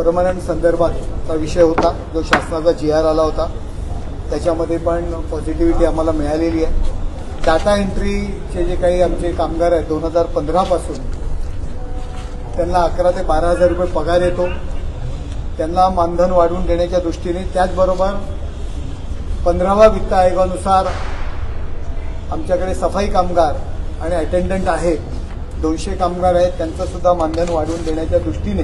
Permanent संदर्भातचा विषय होता जो शासनाचा जी आर आला होता. त्याच्यामध्ये पण पॉझिटिव्हिटी आम्हाला मिळालेली आहे. डाटा एंट्रीचे जे काही आमचे कामगार आहेत दोन हजार पंधरापासून त्यांना अकरा ते बारा हजार रुपये पगार येतो. त्यांना मानधन वाढवून देण्याच्या दृष्टीने त्याचबरोबर पंधरावा वित्त आयोगानुसार आमच्याकडे सफाई कामगार आणि अटेंडंट आहेत. दोनशे कामगार आहेत त्यांचंसुद्धा मानधन वाढवून देण्याच्या दृष्टीने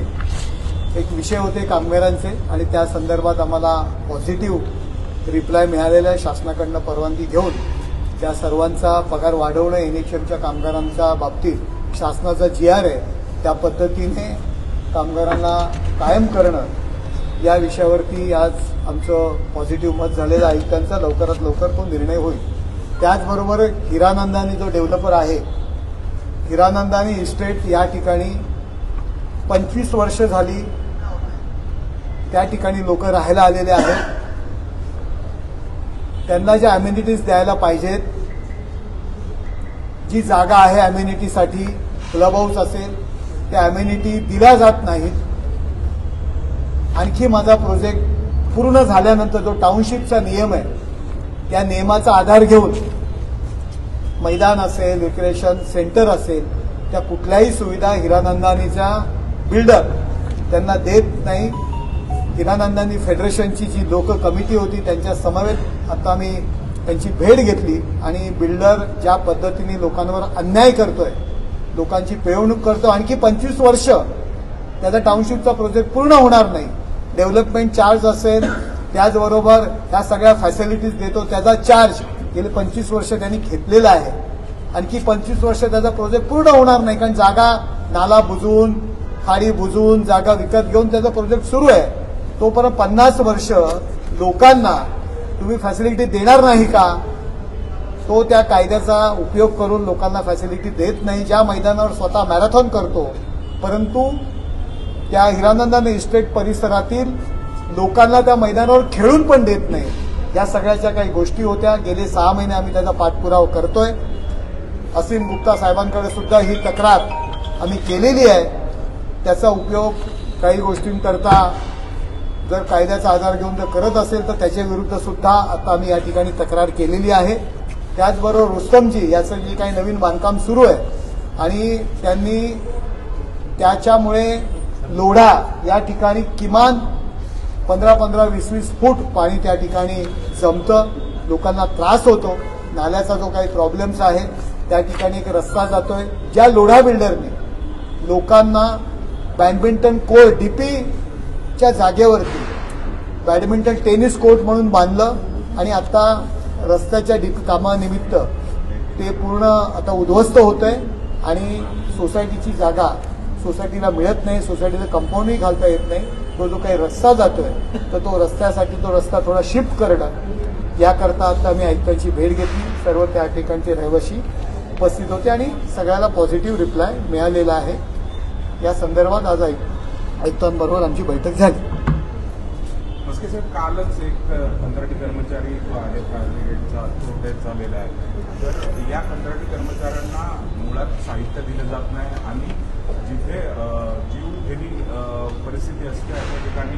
एक विषय होते कामगारांचे आणि त्या संदर्भात आम्हाला पॉझिटिव्ह रिप्लाय मिळालेला आहे. शासनाकडनं परवानगी घेऊन त्या सर्वांचा पगार वाढवणं एनएचएमच्या कामगारांच्या बाबतीत शासनाचा जी आर आहे त्या पद्धतीने कामगारांना कायम करणं या विषयावरती आज आमचं पॉझिटिव्ह मत झालेलं आहे. आयुक्तांचा लवकरात लवकर तो निर्णय होईल. त्याचबरोबर हिरानंदानी जो डेव्हलपर आहे हिरानंदानी इस्टेट या ठिकाणी पंचवीस वर्ष झाली त्या ठिकाणी लोक राहायला आलेले आहेत. त्यांना ज्या अम्युनिटीज द्यायला पाहिजेत जी जागा आहे अम्युनिटीसाठी क्लब हाऊस असेल त्या अम्युनिटी दिल्या जात नाहीत. आणखी माझा प्रोजेक्ट पूर्ण झाल्यानंतर जो टाउनशिपचा नियम आहे त्या नियमाचा आधार घेऊन मैदान असेल रिक्रिएशन सेंटर असेल त्या कुठल्याही सुविधा हिरानंदानीच्या बिल्डर त्यांना देत नाही. हिरानंदानी फेडरेशनची जी लोक कमिटी होती त्यांच्या समवेत आता मी त्यांची भेट घेतली आणि बिल्डर ज्या पद्धतीने लोकांवर अन्याय करतोय लोकांची पिळवणूक करतो आणखी पंचवीस वर्ष त्याचा टाउनशिपचा प्रोजेक्ट पूर्ण होणार नाही. डेव्हलपमेंट चार्ज असेल त्याचबरोबर ह्या सगळ्या फॅसिलिटीज देतो त्याचा चार्ज गेले पंचवीस वर्ष त्यांनी घेतलेला आहे. आणखी पंचवीस वर्ष त्याचा प्रोजेक्ट पूर्ण होणार नाही कारण जागा नाला बुजवून खाडी बुजवून जागा विकत घेऊन त्याचा प्रोजेक्ट सुरू आहे. तोपर्यंत पन्नास वर्ष लोकांना तुम्ही फॅसिलिटी देणार नाही का? तो त्या कायद्याचा उपयोग करून लोकांना फॅसिलिटी देत नाही. ज्या मैदानावर स्वतः मॅरेथॉन करतो परंतु त्या हिरानंदाने इस्टेट परिसरातील लोकांना त्या मैदानावर खेळून पण देत नाही. या सगळ्याच्या काही गोष्टी होत्या. गेले सहा महिने आम्ही त्याचा पाठपुरावा करतोय. असीम गुप्ता साहेबांकडे सुद्धा ही तक्रार आम्ही केलेली आहे. त्याचा उपयोग काही गोष्टींकरता जर कायद्याचा आधार घेऊन जर करत असेल तर त्याच्या विरुद्ध सुद्धा आता आम्ही या ठिकाणी तक्रार केलेली आहे. त्याचबरोबर रुस्तमजी याचं जे काही नवीन बांधकाम सुरू आहे आणि त्यांनी त्याच्यामुळे लोढा या ठिकाणी किमान पंधरा पंधरा वीस वीस फूट पाणी त्या ठिकाणी जमतं लोकांना त्रास होतो नाल्याचा जो काही प्रॉब्लेम्स आहे त्या ठिकाणी एक रस्ता जातोय. ज्या लोढा बिल्डरने लोकांना बॅडमिंटन कोर्ट च्या जागेवरती बॅडमिंटन टेनिस कोर्ट म्हणून बांधलं आणि आता रस्त्याच्या डीपी कामानिमित्त ते पूर्ण आता उद्ध्वस्त होत आहे आणि सोसायटीची जागा सोसायटीला मिळत नाही सोसायटीचं कंपाऊंडही घालता येत नाही. तो जो काही रस्ता जातोय तर तो रस्त्यासाठी तो रस्ता थोडा शिफ्ट करणं. याकरता आता मी आयुक्तांची भेट घेतली. सर्व त्या ठिकाणचे रहिवाशी उपस्थित होते आणि सगळ्याला पॉझिटिव्ह रिप्लाय मिळालेला आहे. या संदर्भात आज आयु- आयुक्तांबरोबर आमची बैठक झाली. मस्के साहेब कालच एक कंत्राटी कर्मचारी जो आहे फायर तो डेथ झालेला आहे. तर या कंत्राटी कर्मचाऱ्यांना मुळात साहित्य दिलं जात नाही आणि जिथे जीव जीवघेणी परिस्थिती असते अशा ठिकाणी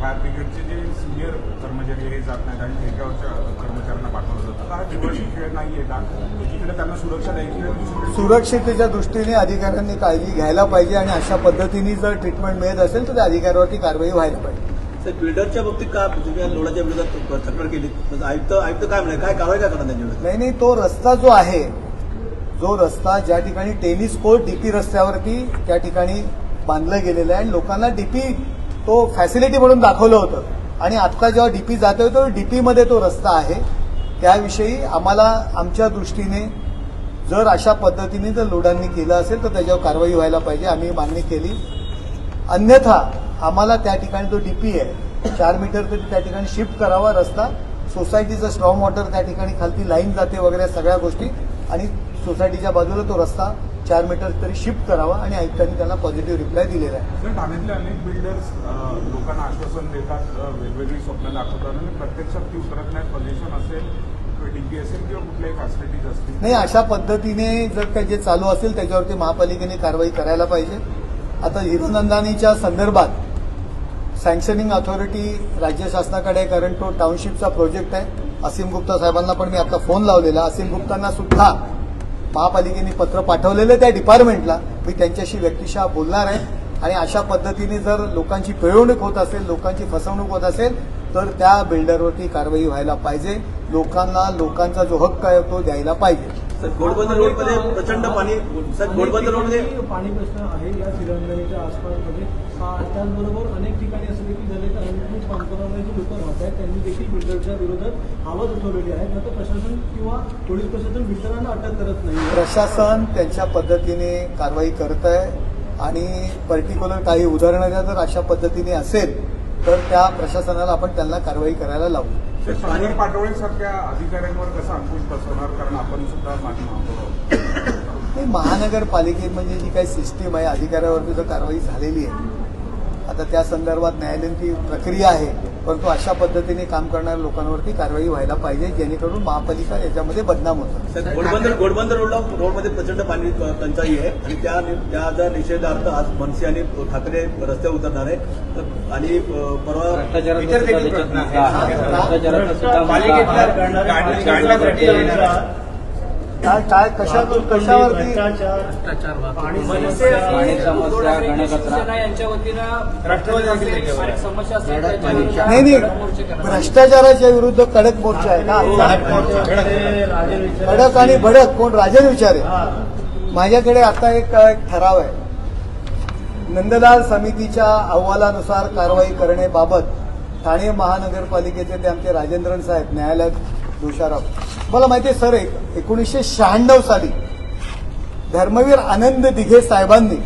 फायर ब्रिगेडचे जे कर्मचारी हे जात नाहीत आणि ठेक्यावरच्या कर्मचाऱ्यांना पाठवलं जातं. हा जीवाची खेळ नाही आहे का एकीकडे त्यांना सुरक्षा द्यायची सुरक्षितेच्या दृष्टीने अधिकाऱ्यांनी काळजी घ्यायला पाहिजे आणि अशा पद्धतीने जर ट्रीटमेंट मिळत असेल तर त्या अधिकाऱ्यावरती कारवाई व्हायला पाहिजे. सर बिल्डरच्या बाबतीत का लोडाच्या विरोधात तक्रार केली. आयुक्त आयुक्त काय म्हणाले? काय कारवाई काय करणार त्यांच्या विरोधात? नाही नाही तो रस्ता जो आहे जो रस्ता ज्या ठिकाणी टेनिस कोर्ट डीपी रस्त्यावरती त्या ठिकाणी बांधलं गेलेलं आहे आणि लोकांना डीपी तो फॅसिलिटी म्हणून दाखवलं होतं. आणि आत्ता जेव्हा डीपी जातोय तो डीपीमध्ये तो रस्ता आहे. त्याविषयी आम्हाला आमच्या दृष्टीने जर अशा पद्धतीने जर लोडांनी केलं असेल तर त्याच्यावर कारवाई व्हायला पाहिजे. आम्ही मागणी केली. अन्यथा आम्हाला त्या ठिकाणी जो डीपी आहे चार मीटर तरी त्या ठिकाणी शिफ्ट करावा रस्ता. सोसायटीचं स्ट्रॉंग वॉटर त्या ठिकाणी खालती लाईन जाते वगैरे सगळ्या गोष्टी. आणि सोसायटीच्या बाजूला तो रस्ता चार मीटर तरी शिफ्ट करावा आणि आयुक्तांनी त्यांना पॉझिटिव्ह रिप्लाय दिलेला आहे. ठाण्यातले अनेक बिल्डर्स लोकांना आश्वासन देतात वेगवेगळी स्वप्न दाखवतात आणि प्रत्यक्षात ती उतरत नाही पोल्युशन असेल नाही अशा पद्धतीने जर काही जे चालू असेल त्याच्यावरती महापालिकेने कारवाई करायला पाहिजे. आता हिरोनंदानीच्या संदर्भात सँक्शनिंग अथॉरिटी राज्य शासनाकडे आहे कारण तो टाउनशिपचा प्रोजेक्ट आहे. असीम गुप्ता साहेबांना पण मी आता फोन लावलेला. असीम गुप्तांना सुद्धा महापालिकेने पत्र पाठवलेलं त्या डिपार्टमेंटला मी त्यांच्याशी व्यक्तिशः बोलणार आहे. आणि अशा पद्धतीने जर लोकांची पिळवणूक होत असेल लोकांची फसवणूक होत असेल तर त्या बिल्डरवरती कारवाई व्हायला पाहिजे. लोकांना लोकांचा जो हक्क आहे तो द्यायला पाहिजे. सर घोडबंदर रोडमध्ये प्रचंड पाणी सर घोडबंदर रोडमध्ये पाणी प्रश्न आहे या आसपासमध्ये. त्याचबरोबर अनेक ठिकाणी असं देखील झाले जे लोक राहत आहेत त्यांनी देखील बिल्डरच्या विरोधात आवाज उठवलेली आहे. मात्र प्रशासन किंवा पोलीस प्रशासन बिल्डरांना अटक करत नाही प्रशासन त्यांच्या पद्धतीने कारवाई करत आहे आणि पर्टिक्युलर काही उदाहरणं द्या जर अशा पद्धतीने असेल तर त्या प्रशासनाला आपण त्यांना कारवाई करायला लावू. ते संजय पाटोळे सारख्या अधिकाऱ्यांवर कसा अंकुश बसवणार? कारण आपण सुद्धा माझी महापौर नाही महानगरपालिकेत म्हणजे जी काही सिस्टीम आहे अधिकाऱ्यावरती जर कारवाई झालेली आहे आता त्या संदर्भात न्यायालयीन ती प्रक्रिया आहे परंतु अशा पद्धतीने काम करणाऱ्या लोकांवरती कारवाई व्हायला पाहिजे जेणेकरून महापालिका याच्यामध्ये बदनाम होतं. सर घोडबंदर घोडबंदर रोडला रोडमध्ये प्रचंड पाणी टंचाई आहे आणि त्या त्याचा निषेधार्थ आज मनसे आणि ठाकरे रस्त्यावर उतरणार आहे तर- आणि परवा काय काय कशा कशावरती नाही नाही. भ्रष्टाचाराच्या विरुद्ध कडक मोर्चा आहे ना? कडक आणि भडक कोण? राजन विचारे माझ्याकडे आता एक एक ठराव आहे. नंदलाल समितीच्या अहवालानुसार कारवाई करण्याबाबत ठाणे महानगरपालिकेचे ते आमचे राजेंद्रन साहेब न्यायालयात दुषाराव मला माहिती आहे सर एक एकोणीसशे शहाण्णव साली धर्मवीर आनंद दिघे साहेबांनी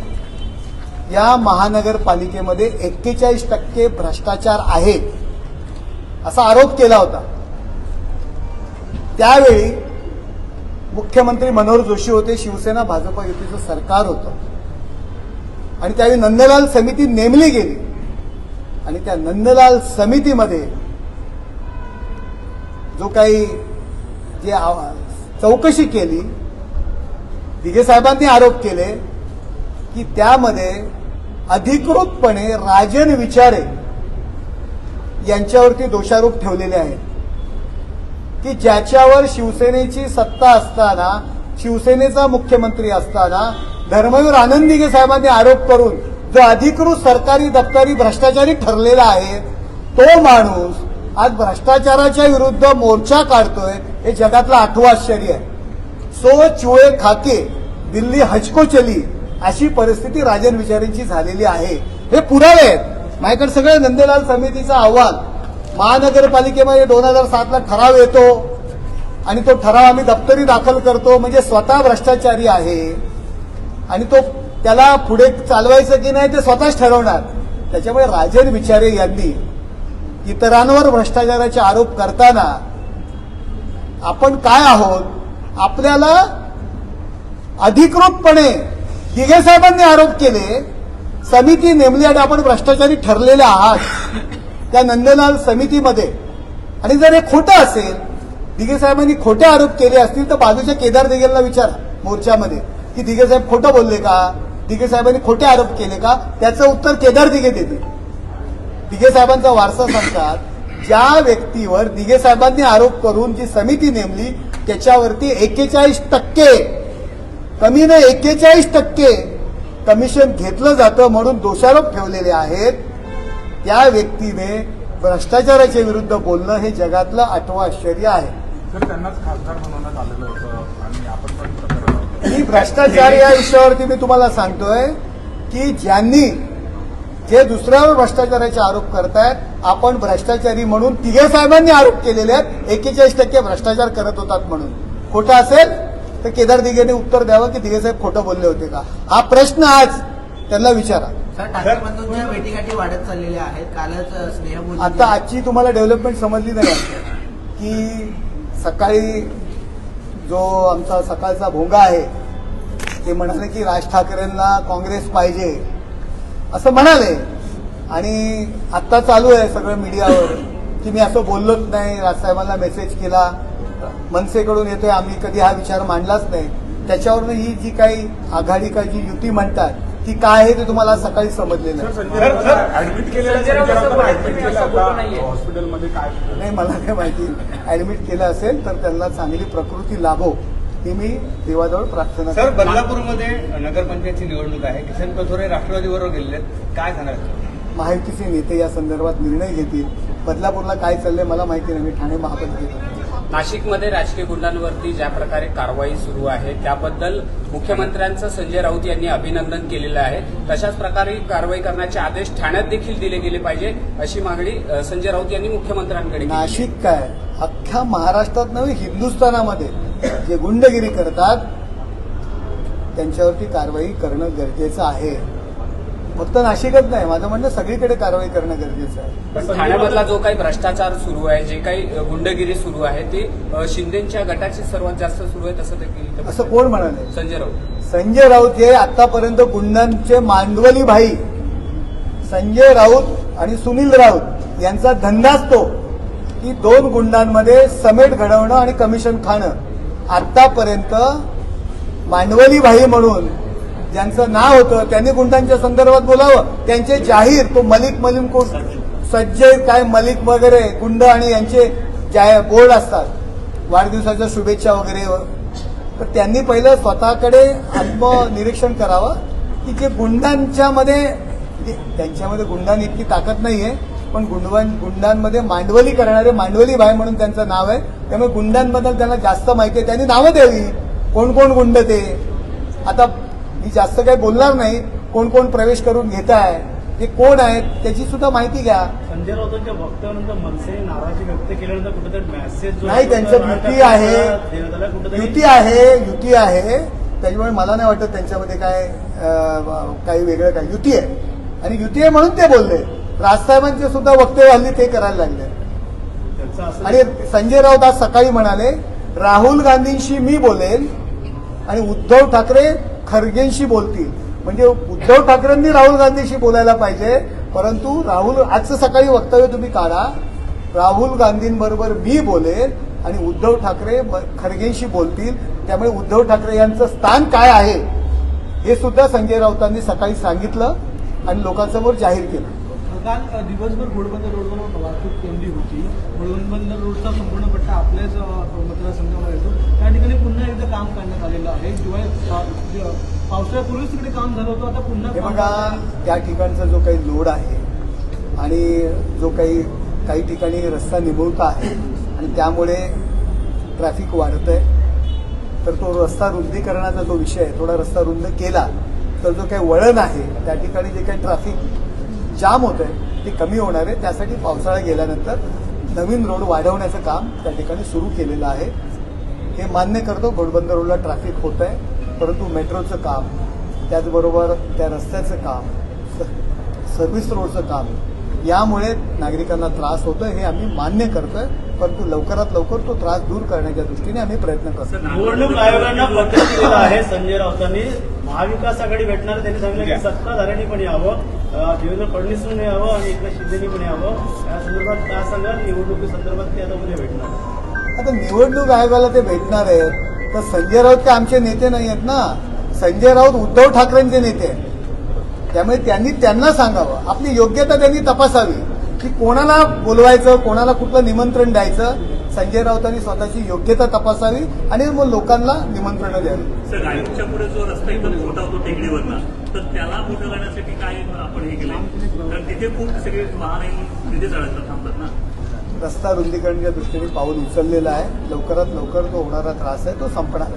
या महानगरपालिकेमध्ये एक्केचाळीस टक्के भ्रष्टाचार आहे असा आरोप केला होता. त्यावेळी मुख्यमंत्री मनोहर जोशी होते शिवसेना भाजप युतीचं सरकार होतं. आणि त्यावेळी नंदलाल समिती नेमली गेली. आणि त्या नंदलाल समितीमध्ये जो काही जे चौकशी केली दिघे साहेबांनी आरोप केले की त्यामध्ये अधिकृतपणे राजन विचारे यांच्यावरती दोषारोप ठेवलेले आहेत. की ज्याच्यावर शिवसेनेची सत्ता असताना शिवसेनेचा मुख्यमंत्री असताना धर्मवीर आनंदिगे साहेबांनी आरोप करून जो अधिकृत सरकारी दप्तरी भ्रष्टाचारी ठरलेला आहे तो माणूस आज भ्रष्टाचाराच्या विरुद्ध मोर्चा काढतोय हे जगातलं आठवं आश्चर्य आहे. सो चुळे खाके दिल्ली हचको चली अशी परिस्थिती राजन विचारेंची झालेली आहे. हे पुरावे आहेत. माझ्याकडे सगळे नंदेलाल समितीचा अहवाल. महानगरपालिकेमध्ये दोन हजार सातला ठराव येतो आणि तो ठराव आम्ही दप्तरी दाखल करतो म्हणजे स्वतः भ्रष्टाचारी आहे. आणि तो त्याला पुढे चालवायचं की नाही ते स्वतःच ठरवणार. त्याच्यामुळे राजन विचारे यांनी इतरांवर भ्रष्टाचाराचे आरोप करताना आपण काय आहोत? आपल्याला अधिकृतपणे दिघे साहेबांनी आरोप केले. समिती नेमली आणि आपण भ्रष्टाचारी ठरलेले आहात. त्या नंदलाल समितीमध्ये. आणि जर हे खोटं असेल दिघे साहेबांनी खोटे आरोप केले असतील तर बाजूच्या केदार दिघेला विचारा मोर्चामध्ये. की दिघे साहेब खोटं बोलले का? दिघे साहेबांनी खोटे आरोप केले का? त्याचं उत्तर केदार दिघे देते दिघे साहेबांचा वारसा सांगतात ज्या व्यक्तीवर दिघे साहेबांनी आरोप करून जी समिती नेमली त्याच्यावरती एक्केचाळीस टक्के कमीने एक्केचाळीस टक्के कमिशन घेतलं जातं म्हणून दोषारोप ठेवलेले आहेत. त्या व्यक्तीने भ्रष्टाचाराच्या विरुद्ध बोलणं हे जगातलं आठवं आश्चर्य आहे. ही भ्रष्टाचार या विषयावरती मी तुम्हाला सांगतोय की ज्यांनी जे दुसऱ्यावर भ्रष्टाचाराचे आरोप करतायत आपण भ्रष्टाचारी म्हणून तिघे साहेबांनी आरोप केलेले आहेत. एक्केचाळीस टक्के भ्रष्टाचार करत होतात म्हणून. खोटं असेल तर केदार दिघेने उत्तर द्यावं की दिघे साहेब खोटं बोलले होते का? हा प्रश्न आज त्यांना विचारा. भेटीगाठी वाढत चाललेल्या आहेत कालच स्नेहभोजन आता आजची तुम्हाला डेव्हलपमेंट समजली नाही? की सकाळी जो आमचा सकाळचा भोंगा आहे ते म्हणाले की राज ठाकरेंना काँग्रेस पाहिजे. असं म्हणाले. आणि आत्ता चालू आहे सगळं मीडियावर की मी असं बोललोच नाही. राजसाहेबांना मेसेज केला. मनसेकडून येतोय आम्ही कधी हा विचार मांडलाच नाही. त्याच्यावरनं ही जी काही आघाडी का जी युती म्हणतात ती काय आहे ते तुम्हाला सकाळी समजलेलं नाही मला काय माहिती. ऍडमिट केलं असेल तर त्यांना चांगली प्रकृती लाभो. ही मी देवाजवळ प्रार्थना सर करतो. बदलापूरमध्ये नगरपंचायतची निवडणूक आहे. किसन कथोरे राष्ट्रवादीबरोबर गेलेले आहेत. काय सांगाल? महायुतीचे नेते या संदर्भात निर्णय घेतील. बदलापूरला काय चाललंय मला माहिती नाही. मी ठाणे महापालिकेत नाशिकमध्ये राजकीय गुंडांवरती ज्या प्रकारे कारवाई सुरू आहे त्याबद्दल मुख्यमंत्र्यांचं संजय राऊत यांनी अभिनंदन केलेलं आहे. तशाच प्रकारे कारवाई करण्याचे आदेश ठाण्यात देखील दिले गेले पाहिजे अशी मागणी संजय राऊत यांनी मुख्यमंत्र्यांकडे. नाशिक काय? अख्ख्या महाराष्ट्रात नव्हे हिंदुस्थानामध्ये. जे गुंडगिरी करतात त्यांच्यावरती कारवाई करणं गरजेचं आहे. फक्त नाशिकच नाही माझं म्हणणं सगळीकडे कारवाई करणं गरजेचं आहे. पण ठाण्यामधला जो काही भ्रष्टाचार सुरू आहे जे काही गुंडगिरी सुरू आहे ते शिंदेच्या गटाची सर्वात जास्त सुरू आहे तसं देखील असं कोण म्हणाले संजय राऊत. संजय राऊत हे आतापर्यंत गुंडांचे मांडवली भाई. संजय राऊत आणि सुनील राऊत यांचा धंदाच तो की दोन गुंडांमध्ये समेट घडवणं आणि कमिशन खाणं. आतापर्यंत मांडवली भाई म्हणून ज्यांचं नाव होतं त्यांनी गुंडांच्या संदर्भात बोलावं. त्यांचे जाहीर तो मलिक मलिम कोण? सज्जय काय मलिक वगैरे गुंड आणि यांचे बोर्ड असतात. वाढदिवसाच्या शुभेच्छा वगैरे. तर त्यांनी पहिलं स्वतःकडे आत्मनिरीक्षण करावं की जे गुंडांच्या मध्ये त्यांच्यामध्ये गुंडांनी इतकी ताकद नाहीये. पण गुंडवां गुंडांमध्ये मांडवली करणारे मांडवली भाई म्हणून त्यांचं नाव आहे. त्यामुळे गुंडांबद्दल त्यांना जास्त माहिती आहे. त्यांनी नावं द्यावी. कोण कोण गुंड ते? आता मी जास्त काही बोलणार नाही. कोण कोण प्रवेश करून घेत आहे ते कोण आहेत? त्याची सुद्धा माहिती घ्या. संजय राऊतांच्या वक्तव्यानंतर मनसे नाराजी व्यक्त केल्यानंतर कुठेतरी मेसेज नाही त्यांचं युती आहे. युती आहे युती आहे. त्याच्यामुळे मला नाही वाटत त्यांच्यामध्ये काय काही वेगळं काय युती आहे. आणि युती आहे म्हणून ते बोलले. राजसाहेबांचे सुद्धा वक्तव्य हल्ली ते करायला लागले. आणि संजय राऊत आज सकाळी म्हणाले राहुल गांधींशी मी बोलेल आणि उद्धव ठाकरे खरगेंशी बोलतील. म्हणजे उद्धव ठाकरेंनी राहुल गांधीशी बोलायला पाहिजे परंतु राहुल आजचं सकाळी वक्तव्य तुम्ही काढा. राहुल गांधींबरोबर मी बोलेल आणि उद्धव ठाकरे खरगेंशी बोलतील. त्यामुळे उद्धव ठाकरे यांचं स्थान काय आहे हे सुद्धा संजय राऊतांनी सकाळी सांगितलं आणि लोकांसमोर जाहीर केलं. काल दिवसभर घोडबंदर रोडवर वाहतूक कोंडी होती. घोडबंदर रोडचा संपूर्ण पट्टा आपल्याच मतदारसंघामध्ये येतो. त्या ठिकाणी पुन्हा एकदा काम करण्यात आलेलं आहे. ज- पावसाळ्यापूर्वीच तिकडे काम झालं होतं आता पुन्हा बघा त्या ठिकाणचा जो काही लोड आहे आणि जो काही काही ठिकाणी रस्ता निमुळता आहे आणि त्यामुळे ट्रॅफिक वाढत आहे तर तो रस्ता रुंदीकरणाचा जो विषय आहे थोडा रस्ता रुंद केला तर जो काही वळण आहे त्या ठिकाणी जे काही ट्रॅफिक जाम होत आहे ते कमी होणार आहे. त्यासाठी पावसाळा गेल्यानंतर नवीन रोड वाढवण्याचं काम त्या ठिकाणी सुरू केलेलं आहे. हे मान्य करतो घोडबंदर रोडला ट्रॅफिक होत आहे परंतु मेट्रोचं काम त्याचबरोबर त्या रस्त्याचं काम स- सर्व्हिस रोडचं काम यामुळे नागरिकांना त्रास होतोय हे आम्ही मान्य करतोय परंतु लवकरात लवकर तो त्रास दूर करण्याच्या दृष्टीने आम्ही प्रयत्न करतो निवडणूक आयोगानं पत्र दिलेलं आहे संजय राऊतांनी महाविकास आघाडी भेटणार त्यांनी सांगितलं की सत्ताधाऱ्यांनी पण यावं. देवेंद्र फडणवीसनं यावं आणि एकनाथ शिंदेनी पण यावं. या संदर्भात काय सांगाल? निवडणुकी संदर्भात ते आता उद्या भेटणार आता निवडणूक आयोगाला ते भेटणार आहेत. तर संजय राऊत काय आमचे नेते नाही आहेत ना? संजय राऊत उद्धव ठाकरेंचे नेते आहेत. त्यामुळे त्यांनी त्यांना सांगावं. आपली योग्यता त्यांनी तपासावी. की कोणाला बोलवायचं कोणाला कुठलं निमंत्रण द्यायचं संजय राऊतांनी स्वतःची योग्यता तपासावी आणि मग लोकांना निमंत्रण द्यावी. तर त्याला मोठं करण्यासाठी काय आपण हे केलंय? कारण तिथे खूप सगळे वाहन तिथे चढायला थांबतात ना. रस्ता रुंदीकरणाच्या दृष्टीने पाऊल उचललेलं आहे. लवकरात लवकर तो होणारा त्रास आहे तो संपणार.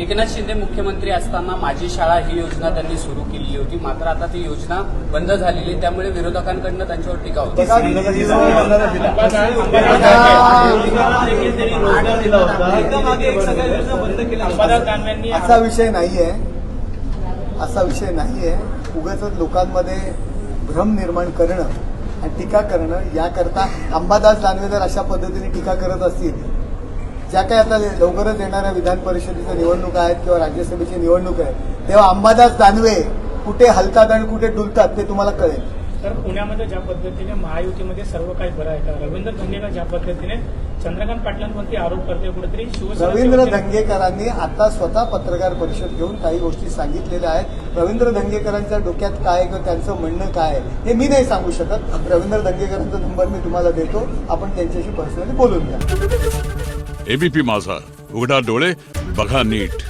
एकनाथ शिंदे मुख्यमंत्री असताना माझी शाळा ही योजना त्यांनी सुरू केली होती. मात्र आता ती योजना बंद झालेली आहे. त्यामुळे विरोधकांकडनं त्यांच्यावर टीका होती. असा विषय नाहीये. असा विषय नाही आहे उगाच लोकांमध्ये भ्रम निर्माण करणं आणि टीका करणं याकरता अंबादास दानवे जर अशा पद्धतीने टीका करत असतील ज्या काही आता लवकरच येणाऱ्या विधान परिषदेच्या निवडणुका आहेत किंवा राज्यसभेची निवडणूक आहे तेव्हा अंबादास दानवे कुठे हलतात आणि कुठे डुलतात ते तुम्हाला कळेल. तर पुण्यामध्ये ज्या पद्धतीने महायुतीमध्ये सर्व काही बरं आहे. का रवींद्र धंगेकर ज्या पद्धतीने चंद्रकांत पाटलांवरती आरोप करते कुठेतरी शिवसेना रवींद्र धंगेकरांनी आता स्वतः पत्रकार परिषद घेऊन काही गोष्टी सांगितलेल्या आहेत. रवींद्र धंगेकरांच्या डोक्यात काय आहे किंवा त्यांचं म्हणणं काय आहे हे मी नाही सांगू शकत. रवींद्र धंगेकरांचा नंबर मी तुम्हाला देतो. आपण त्यांच्याशी पर्सनली बोलून घ्या. एबीपी माझा. उघडा डोळे बघा नीट.